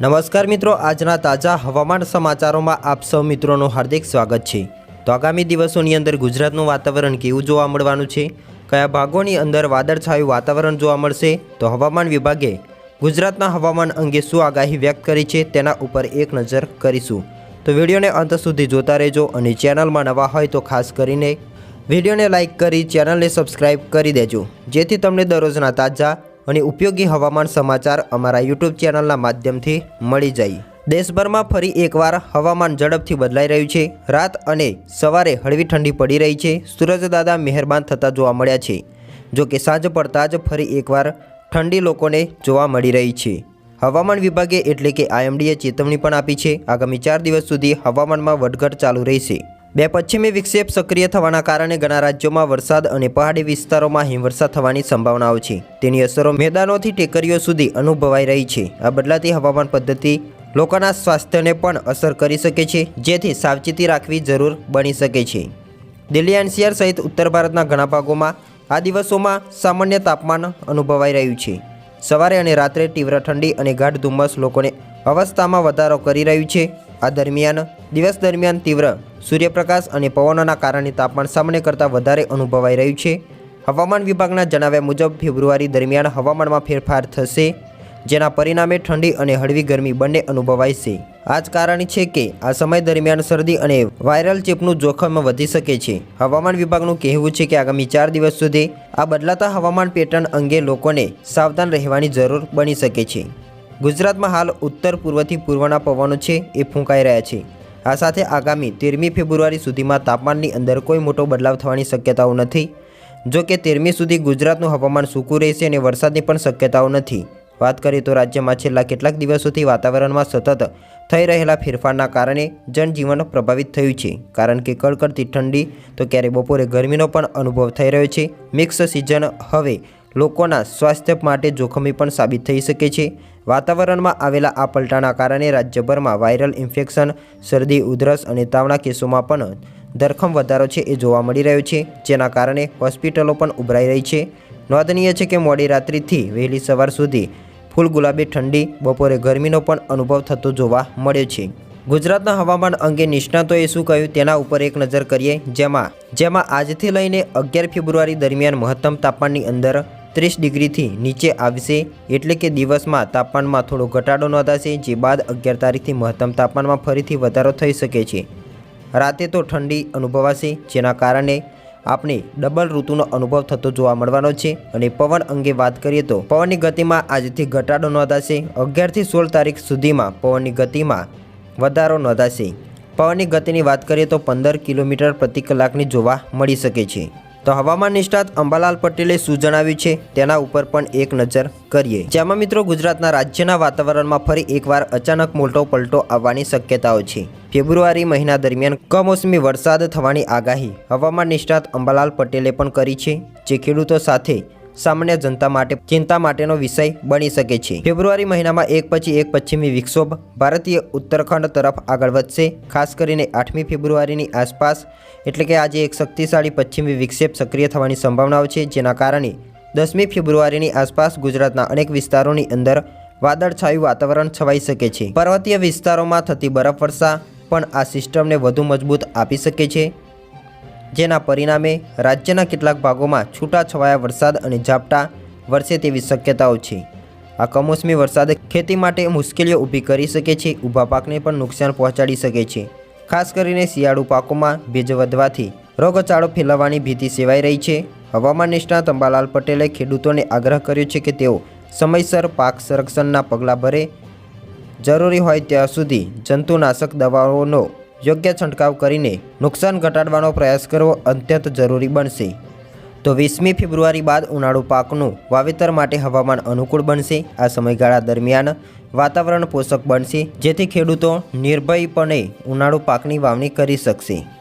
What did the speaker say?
નમસ્કાર મિત્રો, આજના તાજા હવામાન સમાચારોમાં આપ સૌ મિત્રોનું હાર્દિક સ્વાગત છે. તો આગામી દિવસોની અંદર ગુજરાતનું વાતાવરણ કેવું જોવા મળવાનું છે? કયા ભાગોની અંદર વાદળછાયું વાતાવરણ જોવા મળશે? તો હવામાન વિભાગે ગુજરાતના હવામાન અંગે શું આગાહી વ્યક્ત કરી છે તેના ઉપર એક નજર કરીશું. તો વિડીયોને અંત સુધી જોતા રહેજો અને ચેનલમાં નવા હોય તો ખાસ કરીને વિડીયોને લાઇક કરી ચેનલને સબસ્ક્રાઇબ કરી દેજો. જેથી તમને દરરોજના તાજા અને ઉપયોગી હવામાન સમાચાર અમારા યુટ્યુબ ચેનલના માધ્યમથી મળી જાય. દેશભરમાં ફરી એકવાર હવામાન ઝડપથી બદલાઈ રહ્યું છે. રાત અને સવારે હળવી ઠંડી પડી રહી છે. સૂરજદાદા મહેરબાન થતા જોવા મળ્યા છે. જો કે સાંજ પડતા જ ફરી એકવાર ઠંડી લોકોને જોવા મળી રહી છે. હવામાન વિભાગે એટલે કે આઈએમડીએ ચેતવણી પણ આપી છે. આગામી ચાર દિવસ સુધી હવામાનમાં વધઘટ ચાલુ રહેશે. બે પશ્ચિમી વિક્ષેપ સક્રિય થવાના કારણે ઘણા રાજ્યોમાં વરસાદ અને પહાડી વિસ્તારોમાં હિમવર્ષા થવાની સંભાવનાઓ છે. તેની અસરો મેદાનોથી ટેકરીઓ સુધી અનુભવાઈ રહી છે. આ બદલાતી હવામાન પદ્ધતિ લોકોના સ્વાસ્થ્યને પણ અસર કરી શકે છે, જેથી સાવચેતી રાખવી જરૂર બની શકે છે. દિલ્હી એનસીઆર સહિત ઉત્તર ભારતના ઘણા ભાગોમાં આ દિવસોમાં સામાન્ય તાપમાન અનુભવાઈ રહ્યું છે. સવારે અને રાત્રે તીવ્ર ઠંડી અને ગાઢ ધુમ્મસ લોકોને અવસ્થામાં વધારો કરી રહ્યું છે. આ દરમિયાન દિવસ દરમિયાન તીવ્ર સૂર્યપ્રકાશ અને પવનોના કારણે તાપમાન સામાન્ય કરતાં વધારે અનુભવાઈ રહ્યું છે. હવામાન વિભાગના જણાવ્યા મુજબ, ફેબ્રુઆરી દરમિયાન હવામાનમાં ફેરફાર થશે, જેના પરિણામે ઠંડી અને હળવી ગરમી બંને અનુભવાય છે. આ જ કારણ છે કે, આ સમય દરમિયાન શરદી અને વાયરલ ચેપનું જોખમ વધી શકે છે. હવામાન વિભાગનું કહેવું છે કે આગામી ચાર દિવસ સુધી આ બદલાતા હવામાન પેટર્ન અંગે લોકોને સાવધાન રહેવાની જરૂર બની શકે છે. ગુજરાતમાં હાલ ઉત્તર પૂર્વથી પૂર્વના પવનો છે, એ ફૂંકાઈ રહ્યા છે. આ સાથે આગામી તેરમી ફેબ્રુઆરી સુધીમાં તાપમાનની અંદર કોઈ મોટો બદલાવ થવાની શક્યતાઓ નથી. જો કે તેરમી સુધી ગુજરાતનું હવામાન સૂકું રહેશે અને વરસાદની પણ શક્યતાઓ નથી. વાત કરીએ તો રાજ્યમાં છેલ્લા કેટલાક દિવસોથી વાતાવરણમાં સતત થઈ રહેલા ફેરફારના કારણે જનજીવન પ્રભાવિત થયું છે. કારણ કે કડકડતી ઠંડી, તો ક્યારે બપોરે ગરમીનો પણ અનુભવ થઈ રહ્યો છે. મિક્સ સિઝન હવે લોકોના સ્વાસ્થ્ય માટે જોખમી પણ સાબિત થઈ શકે છે. વાતાવરણમાં આવેલા આ પલટાના કારણે રાજ્યભરમાં વાયરલ ઇન્ફેક્શન, શરદી, ઉધરસ અને તાવના કેસોમાં પણ ધરખમ વધારો છે એ જોવા મળી રહ્યો છે, જેના કારણે હોસ્પિટલો પણ ઉભરાઈ રહી છે. નોંધનીય છે કે મોડી રાત્રિથી વહેલી સવાર સુધી ફૂલ ગુલાબી ઠંડી, બપોરે ગરમીનો પણ અનુભવ થતો જોવા મળ્યો છે. ગુજરાતના હવામાન અંગે નિષ્ણાતોએ શું કહ્યું તેના ઉપર એક નજર કરીએ, જેમાં જેમાં આજથી લઈને અગિયાર ફેબ્રુઆરી દરમિયાન મહત્તમ તાપમાનની અંદર ત્રીસ ડિગ્રીથી નીચે આવશે. એટલે કે દિવસમાં તાપમાનમાં થોડો ઘટાડો નોંધાશે, જે બાદ અગિયાર તારીખથી મહત્તમ તાપમાનમાં ફરીથી વધારો થઈ શકે છે. રાતે તો ઠંડી અનુભવાશે, જેના કારણે આપણે ડબલ ઋતુનો અનુભવ થતો જોવા મળવાનો છે. અને પવન અંગે વાત કરીએ તો પવનની ગતિમાં આજથી ઘટાડો નોંધાશે. અગિયારથી સોળ તારીખ સુધીમાં પવનની ગતિમાં વધારો નોંધાશે. પવનની ગતિની વાત કરીએ તો પંદર કિલોમીટર પ્રતિ કલાકની જોવા મળી શકે છે. તો હવામાન નિષ્ણાત અંબાલાલ પટેલે શું જણાવ્યું છે? તેના ઉપર પણ એક નજર કરીએ. જેમાં મિત્રો ગુજરાતના રાજ્યના વાતાવરણમાં ફરી એકવાર અચાનક મોટો પલટો આવવાની શક્યતાઓ છે. ફેબ્રુઆરી મહિના દરમિયાન કમોસમી વરસાદ થવાની આગાહી હવામાન નિષ્ણાત અંબાલાલ પટેલે પણ કરી છે. જે ખેડૂતો સાથે સામાન્ય જનતા માટે ચિંતા માટેનો વિષય બની શકે છે. ફેબ્રુઆરી મહિનામાં એક પછી એક પશ્ચિમી વિક્ષોભ ભારતીય ઉત્તરાખંડ તરફ આગળ વધશે. ખાસ કરીને આઠમી ફેબ્રુઆરીની આસપાસ, એટલે કે આજે એક શક્તિશાળી પશ્ચિમી વિક્ષેપ સક્રિય થવાની સંભાવનાઓ છે, જેના કારણે દસમી ફેબ્રુઆરીની આસપાસ ગુજરાતના અનેક વિસ્તારોની અંદર વાદળછાયું વાતાવરણ છવાઈ શકે છે. પર્વતીય વિસ્તારોમાં થતી બરફવર્ષા પણ આ સિસ્ટમને વધુ મજબૂત આપી શકે છે. જેના પરિણામે રાજ્યના કેટલાક ભાગોમાં છૂટાછવાયા વરસાદ અને ઝાપટા વરસે તેવી શક્યતાઓ છે. આ કમોસમી વરસાદ ખેતી માટે મુશ્કેલીઓ ઊભી કરી શકે છે, ઊભા પાકને પણ નુકસાન પહોંચાડી શકે છે. ખાસ કરીને શિયાળુ પાકોમાં ભેજ વધવાથી રોગચાળો ફેલાવાની ભીતિ સેવાઈ રહી છે. હવામાન નિષ્ણાત અંબાલાલ પટેલે ખેડૂતોને આગ્રહ કર્યો છે કે તેઓ સમયસર પાક સંરક્ષણના પગલાં ભરે. જરૂરી હોય ત્યાં સુધી જંતુનાશક દવાઓનો યોગ્ય છંટકાવ કરીને નુકસાન ઘટાડવાનો પ્રયાસ કરવો અત્યંત જરૂરી બનશે. તો વીસમી ફેબ્રુઆરી બાદ ઉનાળુ પાકનું વાવેતર માટે હવામાન અનુકૂળ બનશે. આ સમયગાળા દરમિયાન વાતાવરણ પોષક બનશે, જેથી ખેડૂતો નિર્ભયપણે ઉનાળુ પાકની વાવણી કરી શકશે.